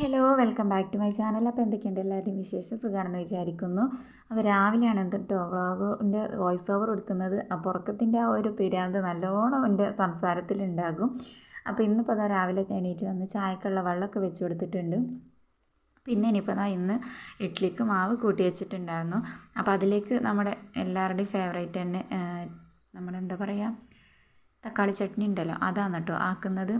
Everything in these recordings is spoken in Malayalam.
Hello welcome back to my channel അപ്പോൾ എന്തൊക്കെയുണ്ട് എല്ലാവരുടെയും വിശേഷം? സുഖമാണെന്ന് വിചാരിക്കുന്നു. അപ്പോൾ രാവിലെയാണ് കേട്ടോ വ്ളോഗിന്റെ വോയിസ് ഓവർ കൊടുക്കുന്നത് അപ്പോൾ ഉറക്കത്തിന്റെ ആ ഒരു പിരാന്ത് നല്ലോണം എന്റെ സംസാരത്തിലുണ്ടാകും. അപ്പോൾ ഇന്നിപ്പോൾ അതാ രാവിലെ തേണീറ്റ് വന്ന് ചായക്കുള്ള വെള്ളമൊക്കെ വെച്ച് കൊടുത്തിട്ടുണ്ട്. പിന്നെ ഇനിയിപ്പോൾ അതാ ഇന്ന് ഇഡ്ഡലിക്ക് മാവ് കൂട്ടി വെച്ചിട്ടുണ്ടായിരുന്നു. അപ്പോൾ അതിലേക്ക് നമ്മുടെ എല്ലാവരുടെയും ഫേവറേറ്റ് തന്നെ നമ്മുടെ എന്താ പറയുക തക്കാളി ചട്നി ഉണ്ടല്ലോ അതാണ് കേട്ടോ ആക്കുന്നത്.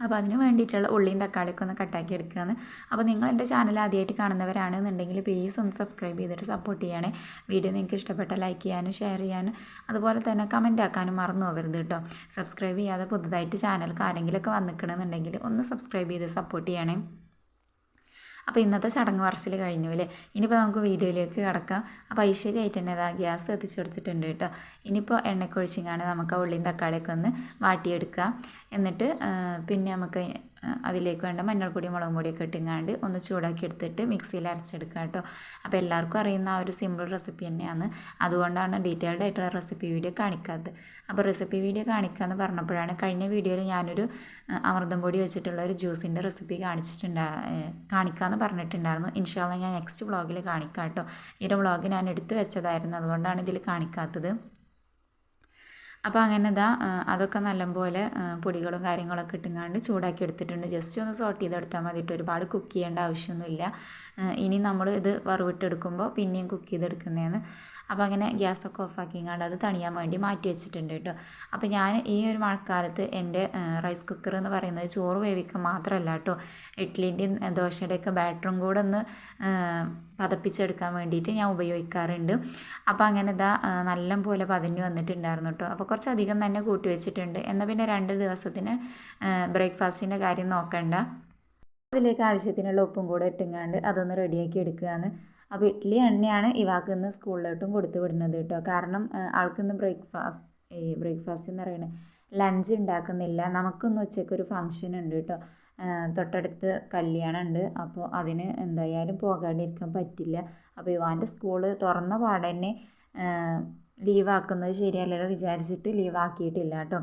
അപ്പോൾ അതിന് വേണ്ടിയിട്ടുള്ള ഉള്ളിയും തക്കാളിയൊക്കെ ഒന്ന് കട്ടാക്കി എടുക്കുകയാണ്. അപ്പോൾ നിങ്ങൾ എന്റെ ചാനൽ ആദ്യമായിട്ട് കാണുന്നവരാണെന്നുണ്ടെങ്കിൽ പ്ലീസ് ഒന്ന് സബ്സ്ക്രൈബ് ചെയ്തിട്ട് സപ്പോർട്ട് ചെയ്യണേ. വീഡിയോ നിങ്ങൾക്ക് ഇഷ്ടപ്പെട്ട ലൈക്ക് ചെയ്യാനും ഷെയർ ചെയ്യാനും അതുപോലെ തന്നെ കമന്റ് ആക്കാനും മറന്നു പോകരുത് കേട്ടോ. സബ്സ്ക്രൈബ് ചെയ്യാതെ പുതുതായിട്ട് ചാനൽക്ക് ആരെങ്കിലുമൊക്കെ വന്നിക്കണമെന്നുണ്ടെങ്കിൽ ഒന്ന് സബ്സ്ക്രൈബ് ചെയ്ത് സപ്പോർട്ട് ചെയ്യണേ. അപ്പോൾ ഇന്നത്തെ ചടങ്ങ് പറച്ചിൽ കഴിഞ്ഞു അല്ലേ? ഇനിയിപ്പോൾ നമുക്ക് വീഡിയോയിലേക്ക് കിടക്കാം. അപ്പോൾ ഐശ്വര്യമായിട്ട് തന്നെ ഗ്യാസ് എത്തിച്ചു കൊടുത്തിട്ടുണ്ട് കേട്ടോ. ഇനിയിപ്പോൾ എണ്ണയ്ക്കൊഴിച്ചിങ്ങാണ് നമുക്ക് ആ ഉള്ളിയും തക്കാളിയൊക്കെ ഒന്ന് വാട്ടിയെടുക്കുക എന്നിട്ട് പിന്നെ നമുക്ക് അതിലേക്ക് വേണ്ട മഞ്ഞൾപ്പൊടി മുളകും പൊടിയൊക്കെ ഇട്ടിങ്ങാണ്ട് ഒന്ന് ചൂടാക്കി എടുത്തിട്ട് മിക്സിയിൽ അരച്ചെടുക്കുക കേട്ടോ. അപ്പോൾ എല്ലാവർക്കും അറിയുന്ന ആ ഒരു സിമ്പിൾ റെസിപ്പി തന്നെയാണ്. അതുകൊണ്ടാണ് ഡീറ്റെയിൽഡ് ആയിട്ടുള്ള റെസിപ്പി വീഡിയോ കാണിക്കാത്തത്. അപ്പോൾ റെസിപ്പി വീഡിയോ കാണിക്കാമെന്ന് പറഞ്ഞപ്പോഴാണ് കഴിഞ്ഞ വീഡിയോയിൽ ഞാനൊരു അമൃതം പൊടി വെച്ചിട്ടുള്ള ഒരു ജ്യൂസിന്റെ റെസിപ്പി കാണിച്ചിട്ടുണ്ടാ കാണിക്കാമെന്ന് പറഞ്ഞിട്ടുണ്ടായിരുന്നു. ഇൻഷാല്ല ഞാൻ നെക്സ്റ്റ് വ്ളോഗിൽ കാണിക്കാം കേട്ടോ. ഈ ഒരു വ്ളോഗ് ഞാൻ എടുത്ത് വെച്ചതായിരുന്നു. അതുകൊണ്ടാണ് ഇതിൽ കാണിക്കാത്തത്. അപ്പോൾ അങ്ങനെ ഇതാ അതൊക്കെ നല്ലപോലെ പൊടികളും കാര്യങ്ങളൊക്കെ ഇട്ടുങ്ങാണ്ട് ചൂടാക്കി എടുത്തിട്ടുണ്ട്. ജസ്റ്റ് ഒന്ന് സോട്ട് ചെയ്തെടുത്താൽ മതിയിട്ട് ഒരുപാട് കുക്ക് ചെയ്യേണ്ട ആവശ്യമൊന്നുമില്ല. ഇനി നമ്മൾ ഇത് വറവിട്ടെടുക്കുമ്പോൾ പിന്നെയും കുക്ക് ചെയ്തെടുക്കുന്നതാണ് അപ്പോൾ അങ്ങനെ ഗ്യാസൊക്കെ ഓഫാക്കിങ്ങാണ്ട് അത് തണിയാൻ വേണ്ടി മാറ്റി വെച്ചിട്ടുണ്ട് കേട്ടോ. അപ്പോൾ ഞാൻ ഈ ഒരു മഴക്കാലത്ത് എന്റെ റൈസ് കുക്കർ എന്ന് പറയുന്നത് ചോറ് വേവിക്കാൻ മാത്രമല്ല കേട്ടോ. ഇഡ്ഡലിന്റെയും ദോശയുടെയൊക്കെ ബാറ്ററും കൂടെ ഒന്ന് പതപ്പിച്ചെടുക്കാൻ വേണ്ടിയിട്ട് ഞാൻ ഉപയോഗിക്കാറുണ്ട്. അപ്പോൾ അങ്ങനെ ഇതാ നല്ല പോലെ പതിഞ്ഞ് വന്നിട്ടുണ്ടായിരുന്നു കേട്ടോ. അപ്പോൾ കുറച്ചധികം തന്നെ കൂട്ടി വെച്ചിട്ടുണ്ട്. എന്നാൽ പിന്നെ രണ്ട് ദിവസത്തിന് ബ്രേക്ക്ഫാസ്റ്റിന്റെ കാര്യം നോക്കണ്ട. അതിലേക്ക് ആവശ്യത്തിനുള്ള ഉപ്പും കൂടെ ഇട്ടുങ്ങാണ്ട് അതൊന്ന് റെഡിയാക്കി എടുക്കുകയാണ്. അപ്പോൾ ഇഡ്ഡലി എണ്ണയാണ് ഇവാക്ക് ഇന്ന് സ്കൂളിലോട്ടും കൊടുത്തു വിടുന്നത് കേട്ടോ. കാരണം ആൾക്കിന്ന് ബ്രേക്ക്ഫാസ്റ്റ് ഈ ബ്രേക്ക്ഫാസ്റ്റ് എന്ന് പറയുന്നത് ലഞ്ച് ഉണ്ടാക്കുന്നില്ല. നമുക്കൊന്ന് ഉച്ചയ്ക്കൊരു ഫംഗ്ഷൻ ഉണ്ട് കേട്ടോ. തൊട്ടടുത്ത് കല്യാണം ഉണ്ട്. അപ്പോൾ അതിന് എന്തായാലും പോകാണ്ടിരിക്കാൻ പറ്റില്ല. അപ്പോൾ ഇവാന്റെ സ്കൂൾ തുറന്ന പാടന്നെ ലീവാക്കുന്നത് ശരിയല്ലല്ലോ വിചാരിച്ചിട്ട് ലീവാക്കിയിട്ടില്ല കേട്ടോ.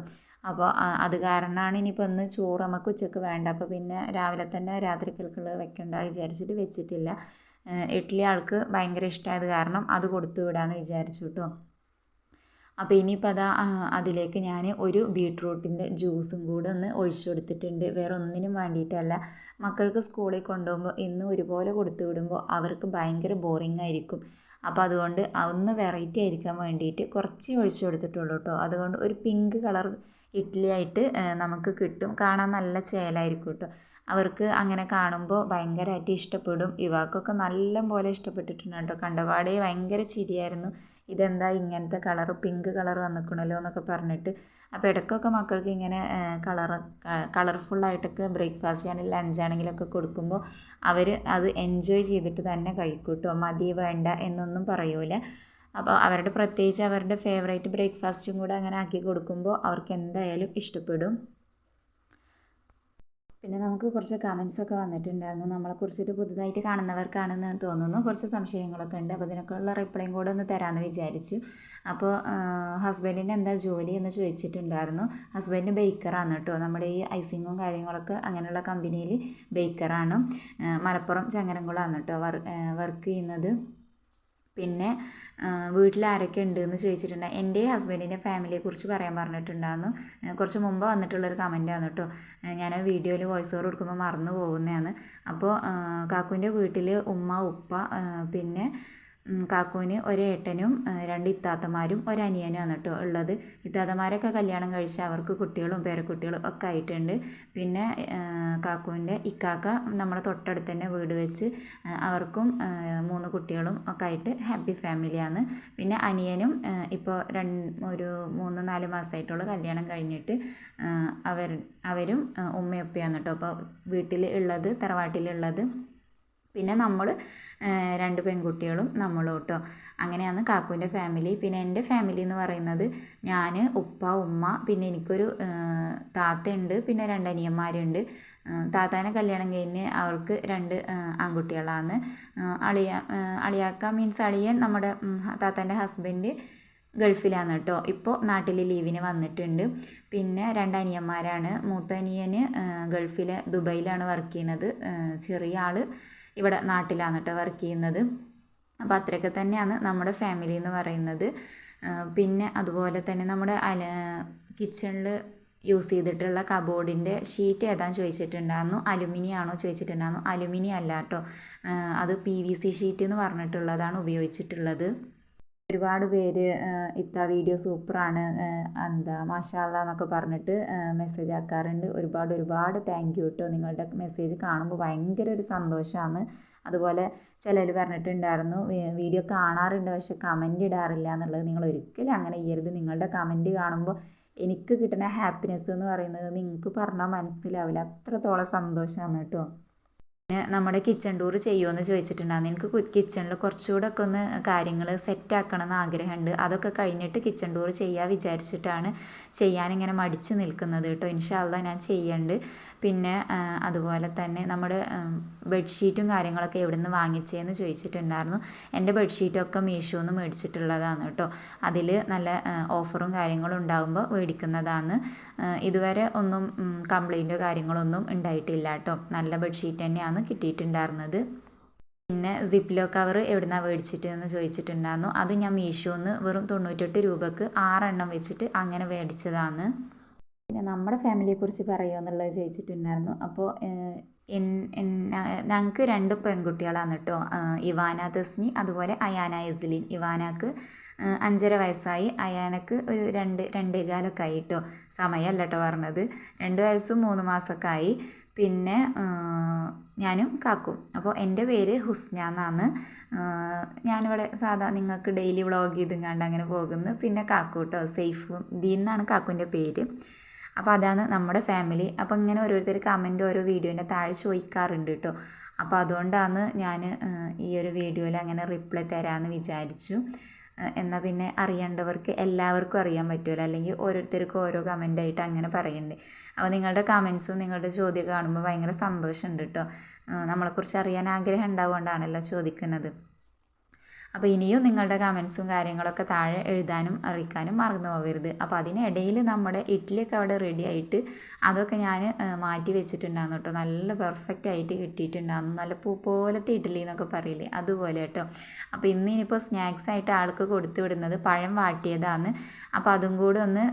അപ്പോൾ അത് കാരണമാണ് ഇനിയിപ്പോൾ ഒന്ന് ചോറ് നമുക്ക് ഉച്ചയ്ക്ക് വേണ്ട. അപ്പോൾ പിന്നെ രാവിലെ തന്നെ രാത്രി രാത്രിക്കൽക്കുള്ളത് വെക്കണ്ട വിചാരിച്ചിട്ട് വെച്ചിട്ടില്ല. ഇഡ്ഡലി ആൾക്ക് ഭയങ്കര ഇഷ്ടമായത് കാരണം അത് കൊടുത്തു വിടാമെന്ന് വിചാരിച്ചു കേട്ടോ. അപ്പോൾ ഇനിയിപ്പോൾ അതാ അതിലേക്ക് ഞാൻ ഒരു ബീട്രൂട്ടിന്റെ ജ്യൂസും കൂടെ ഒന്ന് ഒഴിച്ചു കൊടുത്തിട്ടുണ്ട്. വേറെ ഒന്നിനും വേണ്ടിയിട്ടല്ല. മക്കൾക്ക് സ്കൂളിൽ കൊണ്ടുപോകുമ്പോൾ ഇന്ന് ഒരുപോലെ കൊടുത്തു വിടുമ്പോൾ അവർക്ക് ഭയങ്കര ബോറിംഗ് ആയിരിക്കും. അപ്പോൾ അതുകൊണ്ട് ഒന്ന് വെറൈറ്റി ആയിരിക്കാൻ വേണ്ടിയിട്ട് കുറച്ച് ഒഴിച്ചു കൊടുത്തിട്ടുള്ളൂ കേട്ടോ അതുകൊണ്ട് ഒരു പിങ്ക് കളർ ഇഡ്ഡലി ആയിട്ട് നമുക്ക് കിട്ടും. കാണാൻ നല്ല ചേലായിരിക്കും കേട്ടോ അവർക്ക് അങ്ങനെ കാണുമ്പോൾ ഭയങ്കരമായിട്ട് ഇഷ്ടപ്പെടും. ഇവാക്കൊക്കെ നല്ല പോലെ ഇഷ്ടപ്പെട്ടിട്ടുണ്ട് കേട്ടോ കണ്ടപാടേ ഭയങ്കര ചിരിയായിരുന്നു. ഇതെന്താ ഇങ്ങനത്തെ കളർ പിങ്ക് കളർ വന്നിക്കണല്ലോ എന്നൊക്കെ പറഞ്ഞിട്ട്. അപ്പോൾ ഇടയ്ക്കൊക്കെ മക്കൾക്ക് ഇങ്ങനെ കളർ കളർഫുള്ളായിട്ടൊക്കെ ബ്രേക്ക്ഫാസ്റ്റ് ആണെങ്കിലും ലഞ്ചാണെങ്കിലൊക്കെ കൊടുക്കുമ്പോൾ അവർ അത് എൻജോയ് ചെയ്തിട്ട് തന്നെ കഴിക്കൂട്ടോ. കേട്ടോ മതി വേണ്ട എന്നൊന്നും പറയൂല. അപ്പോൾ അവരുടെ പ്രത്യേകിച്ച് അവരുടെ ഫേവറേറ്റ് ബ്രേക്ക്ഫാസ്റ്റും കൂടെ അങ്ങനെ ആക്കി കൊടുക്കുമ്പോൾ അവർക്ക് എന്തായാലും ഇഷ്ടപ്പെടും. പിന്നെ നമുക്ക് കുറച്ച് കമൻസൊക്കെ വന്നിട്ടുണ്ടായിരുന്നു. നമ്മളെ കുറിച്ചിട്ട് പുതുതായിട്ട് കാണുന്നവർക്കാണെന്ന് തോന്നുന്നു. കുറച്ച് സംശയങ്ങളൊക്കെ ഉണ്ട്. അപ്പോൾ ഇതിനൊക്കെയുള്ള റിപ്ലൈയും കൂടെ ഒന്ന് തരാമെന്ന് വിചാരിച്ചു. അപ്പോൾ ഹസ്ബൻഡിന് എന്താ ജോലി എന്ന് ചോദിച്ചിട്ടുണ്ടായിരുന്നു. ഹസ്ബൻഡ് ബേക്കറാണ് കേട്ടോ. നമ്മുടെ ഈ ഐസിങ്ങും കാര്യങ്ങളൊക്കെ അങ്ങനെയുള്ള കമ്പനിയിൽ ബേക്കറാണ് മലപ്പുറം ചങ്ങരംകുളമാണ് കേട്ടോ. വർക്ക് ചെയ്യുന്നത്. പിന്നെ വീട്ടിൽ ആരൊക്കെ ഉണ്ട് എന്ന് ചോദിച്ചിട്ടുണ്ട് എന്റെ ഹസ്ബൻഡിന്റെ ഫാമിലിയെക്കുറിച്ച് പറയാൻ പറഞ്ഞിട്ടുണ്ടായിരുന്നു. കുറച്ച് മുമ്പ് വന്നിട്ടുള്ളൊരു കമന്റാണ് കേട്ടോ ഞാൻ വീഡിയോയിൽ വോയിസ് ഓവർ കൊടുക്കുമ്പോൾ മറന്നു പോകുന്നതാണ്. അപ്പോൾ കാക്കുവിന്റെ വീട്ടിൽ ഉമ്മ ഉപ്പ പിന്നെ കാക്കുവിന് ഒരേട്ടനും രണ്ട് ഇത്താത്തമാരും ഒരനിയനുമാണ് കേട്ടോ ഉള്ളത്. ഇത്താത്തമാരൊക്കെ കല്യാണം കഴിച്ച് അവർക്ക് കുട്ടികളും പേരക്കുട്ടികളും ഒക്കെ ആയിട്ടുണ്ട്. പിന്നെ കാക്കുവിന്റെ ഇക്കാക്ക നമ്മുടെ തൊട്ടടുത്ത് തന്നെ വീട് വെച്ച് അവർക്കും മൂന്ന് കുട്ടികളും ഒക്കെ ആയിട്ട് ഹാപ്പി ഫാമിലിയാണ് പിന്നെ അനിയനും ഇപ്പോൾ രണ്ട് ഒരു മൂന്ന് നാല് മാസമായിട്ടുള്ള കല്യാണം കഴിഞ്ഞിട്ട് അവർ അവരും ഉമ്മയൊപ്പയാണ് കേട്ടോ അപ്പോൾ വീട്ടിൽ ഉള്ളത് തറവാട്ടിലുള്ളത് പിന്നെ നമ്മൾ രണ്ട് പെൺകുട്ടികളും നമ്മളും കേട്ടോ അങ്ങനെയാണ് കാക്കുവിന്റെ ഫാമിലി. പിന്നെ എന്റെ ഫാമിലി എന്ന് പറയുന്നത് ഞാൻ ഉപ്പ ഉമ്മ പിന്നെ എനിക്കൊരു താത്തയുണ്ട് പിന്നെ രണ്ട് അനിയന്മാരുണ്ട് താത്താനെ കല്യാണം കഴിഞ്ഞ് അവർക്ക് രണ്ട് ആൺകുട്ടികളാണ്. അളിയ അളിയാക്ക മീൻസ് അളിയൻ നമ്മുടെ താത്താന്റെ ഹസ്ബൻഡ് ഗൾഫിലാണ് കേട്ടോ. ഇപ്പോൾ നാട്ടിൽ ലീവിന് വന്നിട്ടുണ്ട്. പിന്നെ രണ്ട് അനിയന്മാരാണ് മൂത്ത അനിയന് ഗൾഫിലെ ദുബൈയിലാണ് വർക്ക് ചെയ്യുന്നത്. ചെറിയ ആൾ ഇവിടെ നാട്ടിലാണ് കേട്ടോ വർക്ക് ചെയ്യുന്നത്. അപ്പോൾ അത്രയൊക്കെ തന്നെയാണ് നമ്മുടെ ഫാമിലി എന്ന് പറയുന്നത്. പിന്നെ അതുപോലെ തന്നെ നമ്മുടെ അല കിച്ചണിൽ യൂസ് ചെയ്തിട്ടുള്ള കബോർഡിന്റെ ഷീറ്റ് ഏതാണെന്ന് ചോദിച്ചിട്ടുണ്ടായിരുന്നു. അലുമിനിയം ആണോ ചോദിച്ചിട്ടുണ്ടായിരുന്നു. അലുമിനിയം അല്ല കേട്ടോ അത് പി വി സി ഷീറ്റ് എന്ന് പറഞ്ഞിട്ടുള്ളതാണ് ഉപയോഗിച്ചിട്ടുള്ളത്. ഒരുപാട് പേര് ഇത്ത വീഡിയോ സൂപ്പറാണ് എന്താ മാഷാല്ല എന്നൊക്കെ പറഞ്ഞിട്ട് മെസ്സേജ് ആക്കാറുണ്ട്. ഒരുപാട് ഒരുപാട് താങ്ക് യു കേട്ടോ നിങ്ങളുടെ മെസ്സേജ് കാണുമ്പോൾ ഭയങ്കര ഒരു സന്തോഷമാണ് അതുപോലെ ചിലർ പറഞ്ഞിട്ടുണ്ടായിരുന്നു വീഡിയോ കാണാറുണ്ട് പക്ഷെ കമന്റ് ഇടാറില്ല എന്നുള്ളത് നിങ്ങൾ ഒരിക്കലും അങ്ങനെ ചെയ്യരുത്. നിങ്ങളുടെ കമന്റ് കാണുമ്പോൾ എനിക്ക് കിട്ടുന്ന ഹാപ്പിനെസ് എന്ന് പറയുന്നത് നിങ്ങൾക്ക് പറഞ്ഞാൽ മനസ്സിലാവില്ല. അത്രത്തോളം സന്തോഷമാണ് കേട്ടോ നമ്മുടെ കിച്ചൺ ടൂർ ചെയ്യുമെന്ന് ചോദിച്ചിട്ടുണ്ടായിരുന്നു. എനിക്ക് കിച്ചണിൽ കുറച്ചുകൂടെ ഒക്കെ ഒന്ന് കാര്യങ്ങൾ സെറ്റ് ആക്കണം എന്ന് ആഗ്രഹമുണ്ട്. അതൊക്കെ കഴിഞ്ഞിട്ട് കിച്ചൺ ടൂർ ചെയ്യാൻ വിചാരിച്ചിട്ടാണ് ചെയ്യാനിങ്ങനെ മടിച്ച് നിൽക്കുന്നത് കേട്ടോ. ഇൻഷാല്ല ഞാൻ ചെയ്യുന്നുണ്ട് പിന്നെ അതുപോലെ തന്നെ നമ്മുടെ ബെഡ്ഷീറ്റും കാര്യങ്ങളൊക്കെ എവിടെ നിന്ന് വാങ്ങിച്ചതെന്ന് ചോദിച്ചിട്ടുണ്ടായിരുന്നു. എന്റെ ബെഡ്ഷീറ്റൊക്കെ മീഷോന്ന് മേടിച്ചിട്ടുള്ളതാണ് കേട്ടോ. അതിൽ നല്ല ഓഫറും കാര്യങ്ങളും ഉണ്ടാകുമ്പോൾ മേടിക്കുന്നതാണ്. ഇതുവരെ ഒന്നും കംപ്ലൈന്റോ കാര്യങ്ങളൊന്നും ഉണ്ടായിട്ടില്ല കേട്ടോ. നല്ല ബെഡ്ഷീറ്റ് തന്നെയാണ്. കിട്ടിയിട്ടുണ്ടായിരുന്നത്. പിന്നെ സിപ്ലോ കവർ എവിടുന്നാണ് മേടിച്ചിട്ട് എന്ന് ചോദിച്ചിട്ടുണ്ടായിരുന്നു. അത് ഞാൻ മീഷോന്ന് വെറും തൊണ്ണൂറ്റെട്ട് രൂപക്ക് ആറെണ്ണം വെച്ചിട്ട് അങ്ങനെ മേടിച്ചതാണ്. പിന്നെ നമ്മുടെ ഫാമിലിയെക്കുറിച്ച് പറയുമോ എന്നുള്ളത് ചോദിച്ചിട്ടുണ്ടായിരുന്നു. അപ്പോൾ ഞങ്ങൾക്ക് രണ്ട് പെൺകുട്ടികളാണ് കേട്ടോ ഇവാന തസ്നി അതുപോലെ അയാന എസ്ലിൻ. ഇവാനക്ക് അഞ്ചര വയസ്സായി. അയാനക്ക് ഒരു രണ്ട് രണ്ടേകാലൊക്കെ ആയി സമയമല്ല കേട്ടോ പറഞ്ഞത്. രണ്ട് വയസ്സും മൂന്ന് മാസമൊക്കെ ആയി. പിന്നെ ഞാനും കാക്കും. അപ്പോൾ എന്റെ പേര് ഹുസ്ന എന്നാണ്. ഞാനിവിടെ സാധാ നിങ്ങൾക്ക് ഡെയിലി വ്ളോഗ് ചെയ്തും അങ്ങനെ പോകുന്നു. പിന്നെ കാക്കു കേട്ടോ സേഫ് ദീൻ എന്നാണ് കാക്കുവിന്റെ പേര്. അപ്പോൾ അതാണ് നമ്മുടെ ഫാമിലി. അപ്പോൾ ഇങ്ങനെ ഓരോരുത്തർ കമന്റ് ഓരോ വീഡിയോന്റെ താഴെ ചോദിക്കാറുണ്ട് കേട്ടോ. അപ്പോൾ അതുകൊണ്ടാണ് ഞാൻ ഈ ഒരു വീഡിയോയിൽ അങ്ങനെ റിപ്ലൈ തരാമെന്ന് വിചാരിച്ചു. എന്നാൽ പിന്നെ അറിയേണ്ടവർക്ക് എല്ലാവർക്കും അറിയാൻ പറ്റുമല്ലോ അല്ലെങ്കിൽ ഓരോരുത്തർക്കും ഓരോ കമന്റായിട്ട് അങ്ങനെ പറയുന്നുണ്ട് അപ്പോൾ നിങ്ങളുടെ കമൻസും നിങ്ങളുടെ ചോദ്യം കാണുമ്പോൾ ഭയങ്കര സന്തോഷമുണ്ട് കേട്ടോ നമ്മളെക്കുറിച്ച് അറിയാൻ ആഗ്രഹം ഉണ്ടാവുകൊണ്ടാണല്ലോ ചോദിക്കുന്നത്. അപ്പോൾ ഇനിയും നിങ്ങളുടെ കമൻസും കാര്യങ്ങളൊക്കെ താഴെ എഴുതാനും അറിയിക്കാനും മറന്നു പോകരുത്. അപ്പോൾ അതിനിടയിൽ നമ്മുടെ ഇഡ്ഡലിയൊക്കെ അവിടെ റെഡി ആയിട്ട് അതൊക്കെ ഞാൻ മാറ്റി വെച്ചിട്ടുണ്ടായിരുന്നു കേട്ടോ. നല്ല പെർഫെക്റ്റ് ആയിട്ട് കിട്ടിയിട്ടുണ്ടായിരുന്നു. നല്ല പൂ പോലത്തെ ഇഡ്ഡലി എന്നൊക്കെ പറയില്ലേ? അതുപോലെ കേട്ടോ. അപ്പോൾ ഇന്ന് ഇനിയിപ്പോൾ സ്നാക്സ് ആയിട്ട് ആൾക്ക് കൊടുത്തു വിടുന്നത് പഴം വാട്ടിയതാണ്. അപ്പോൾ അതും കൂടെ ഒന്ന്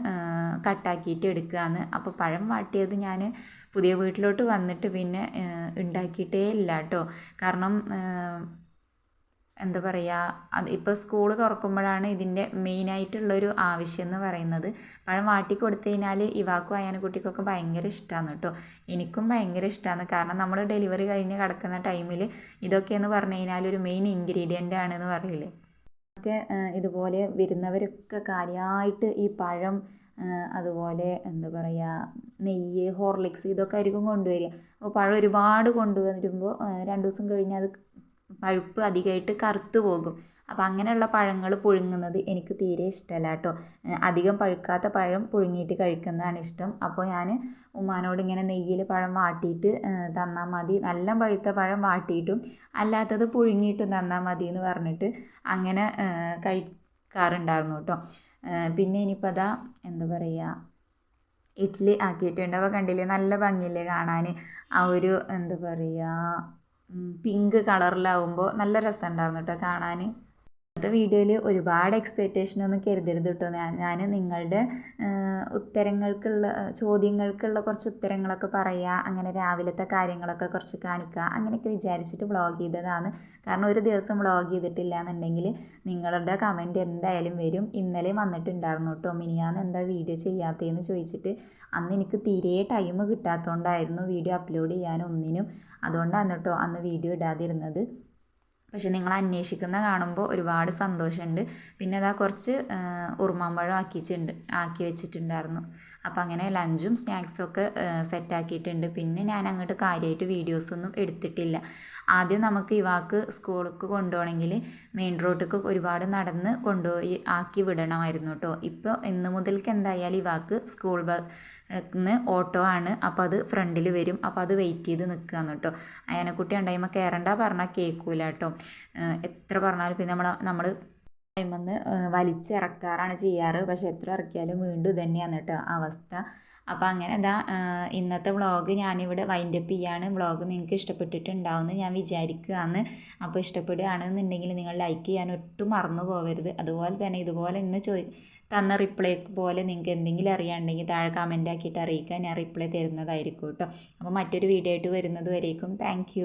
കട്ടാക്കിയിട്ട് എടുക്കുകയാണ് അപ്പോൾ പഴം വാട്ടിയത് ഞാൻ പുതിയ വീട്ടിലോട്ട് വന്നിട്ട് പിന്നെ ഉണ്ടാക്കിയിട്ടേ ഇല്ല കേട്ടോ. കാരണം എന്താ പറയുക അത് ഇപ്പോൾ സ്കൂൾ തുറക്കുമ്പോഴാണ് ഇതിന്റെ മെയിനായിട്ടുള്ളൊരു ആവശ്യം എന്ന് പറയുന്നത്. പഴം വാട്ടി കൊടുത്തു കഴിഞ്ഞാൽ ഇവാക്കും അയാനക്കുട്ടിക്കൊക്കെ ഭയങ്കര ഇഷ്ടമാണ് കേട്ടോ. എനിക്കും ഭയങ്കര ഇഷ്ടമാണ് കാരണം നമ്മൾ ഡെലിവറി കഴിഞ്ഞ് കിടക്കുന്ന ടൈമിൽ ഇതൊക്കെ എന്ന് പറഞ്ഞു കഴിഞ്ഞാൽ ഒരു മെയിൻ ഇൻഗ്രീഡിയന്റ് ആണെന്ന് പറയില്ലേ ഒക്കെ ഇതുപോലെ വരുന്നവരൊക്കെ കാര്യമായിട്ട് ഈ പഴം അതുപോലെ എന്താ പറയുക നെയ്യ് ഹോർലിക്സ് ഇതൊക്കെ ആയിരിക്കും കൊണ്ടുവരിക. അപ്പോൾ പഴം ഒരുപാട് കൊണ്ടുവരുമ്പോൾ രണ്ട് ദിവസം കഴിഞ്ഞ് അത് പഴുപ്പ് അധികമായിട്ട് കറുത്ത് പോകും. അപ്പം അങ്ങനെയുള്ള പഴങ്ങൾ പുഴുങ്ങുന്നത് എനിക്ക് തീരെ ഇഷ്ടമല്ല കേട്ടോ. അധികം പഴുക്കാത്ത പഴം പുഴുങ്ങിയിട്ട് കഴിക്കുന്നതാണ് ഇഷ്ടം. അപ്പോൾ ഞാൻ ഉമ്മാനോട് ഇങ്ങനെ നെയ്യിൽ പഴം വാട്ടിയിട്ട് തന്നാൽ മതി. നല്ല പഴുത്ത പഴം വാട്ടിയിട്ടും അല്ലാത്തത് പുഴുങ്ങിയിട്ടും തന്നാൽ മതി എന്ന് പറഞ്ഞിട്ട് അങ്ങനെ കഴിക്കാറുണ്ടായിരുന്നു കേട്ടോ. പിന്നെ ഇനിയിപ്പോൾ അതാ എന്താ പറയുക ഇഡ്ഡലി ആക്കിയിട്ടുണ്ട്. അപ്പോൾ കണ്ടില്ലേ നല്ല ഭംഗിയില്ലേ കാണാൻ ആ ഒരു എന്താ പറയുക പിങ്ക് കളറിലാവുമ്പോൾ നല്ല രസമുണ്ടായിരുന്നു കേട്ടോ കാണാൻ ഇന്നത്തെ വീഡിയോയിൽ ഒരുപാട് എക്സ്പെക്റ്റേഷൻ ഒന്നും കരുതരുത് കേട്ടോ ഞാൻ ഞാൻ നിങ്ങളുടെ ഉത്തരങ്ങൾക്കുള്ള ചോദ്യങ്ങൾക്കുള്ള കുറച്ച് ഉത്തരങ്ങളൊക്കെ പറയുക അങ്ങനെ രാവിലത്തെ കാര്യങ്ങളൊക്കെ കുറച്ച് കാണിക്കുക അങ്ങനെയൊക്കെ വിചാരിച്ചിട്ട് വ്ളോഗ് ചെയ്തതാണ്. കാരണം ഒരു ദിവസം വ്ളോഗ് ചെയ്തിട്ടില്ല എന്നുണ്ടെങ്കിൽ നിങ്ങളുടെ കമന്റ് എന്തായാലും വരും. ഇന്നലെ വന്നിട്ടുണ്ടായിരുന്നു കേട്ടോ മിനിയാന്ന് എന്താ വീഡിയോ ചെയ്യാത്തതെന്ന് ചോദിച്ചിട്ട് അന്ന് എനിക്ക് തീരെ ടൈം കിട്ടാത്തതുകൊണ്ടായിരുന്നു വീഡിയോ അപ്ലോഡ് ചെയ്യാൻ ഒന്നിനും അതുകൊണ്ടാണ് കേട്ടോ അന്ന് വീഡിയോ ഇടാതിരുന്നത്. പക്ഷെ നിങ്ങൾ അന്വേഷിക്കുന്ന കാണുമ്പോൾ ഒരുപാട് സന്തോഷമുണ്ട്. പിന്നെ അതാ കുറച്ച് ഉറുമാമ്പഴം ആക്കിയിട്ടുണ്ട് ആക്കി വെച്ചിട്ടുണ്ടായിരുന്നു. അപ്പോൾ അങ്ങനെ ലഞ്ചും സ്നാക്സും ഒക്കെ സെറ്റാക്കിയിട്ടുണ്ട് പിന്നെ ഞാൻ അങ്ങോട്ട് കാര്യമായിട്ട് വീഡിയോസൊന്നും എടുത്തിട്ടില്ല. ആദ്യം നമുക്ക് ഇവാക്ക് സ്കൂളിലേക്ക് കൊണ്ടുപോകണമെങ്കിൽ മെയിൻ റോഡിലേക്ക് ഒരുപാട് നടന്ന് കൊണ്ടുപോയി ആക്കി വിടണമായിരുന്നു കേട്ടോ. ഇപ്പോൾ ഇന്ന് മുതൽക്ക് എന്തായാലും ഇവാക്ക് സ്കൂൾ ബസ് ഓട്ടോ ആണ്. അപ്പോൾ അത് ഫ്രണ്ടിൽ വരും. അപ്പോൾ അത് വെയിറ്റ് ചെയ്ത് നിൽക്കുകയാണ് കേട്ടോ. അയനക്കുട്ടി ഉണ്ടായുമ്പോൾ കയറണ്ട പറഞ്ഞാൽ കേൾക്കൂല കേട്ടോ. എത്ര പറഞ്ഞാലും പിന്നെ നമ്മൾ നമ്മൾ ടൈമെന്ന് വലിച്ചിറക്കാറാണ് ചെയ്യാറ്. പക്ഷെ എത്ര ഇറക്കിയാലും വീണ്ടും ഇതന്നെയാണ് കേട്ടോ അവസ്ഥ. അപ്പോൾ അങ്ങനെ എന്താ ഇന്നത്തെ വ്ളോഗ് ഞാനിവിടെ വൈൻഡപ്പ് ചെയ്യാണ്. വ്ളോഗ് നിങ്ങൾക്ക് ഇഷ്ടപ്പെട്ടിട്ടുണ്ടാവുമെന്ന് ഞാൻ വിചാരിക്കുകയാണ്. അപ്പോൾ ഇഷ്ടപ്പെടുകയാണെന്നുണ്ടെങ്കിൽ നിങ്ങൾ ലൈക്ക് ചെയ്യാൻ ഒട്ടും മറന്നു പോകരുത് അതുപോലെ തന്നെ ഇതുപോലെ ഇന്ന് ചോദി തന്ന റിപ്ലൈ പോലെ നിങ്ങൾക്ക് എന്തെങ്കിലും അറിയാണ്ടെങ്കിൽ താഴെ കമന്റ് ആക്കിയിട്ട് അറിയിക്കാൻ ഞാൻ റിപ്ലൈ തരുന്നതായിരിക്കും കേട്ടോ. അപ്പോൾ മറ്റൊരു വീഡിയോ ആയിട്ട് വരുന്നത് വരേക്കും. താങ്ക്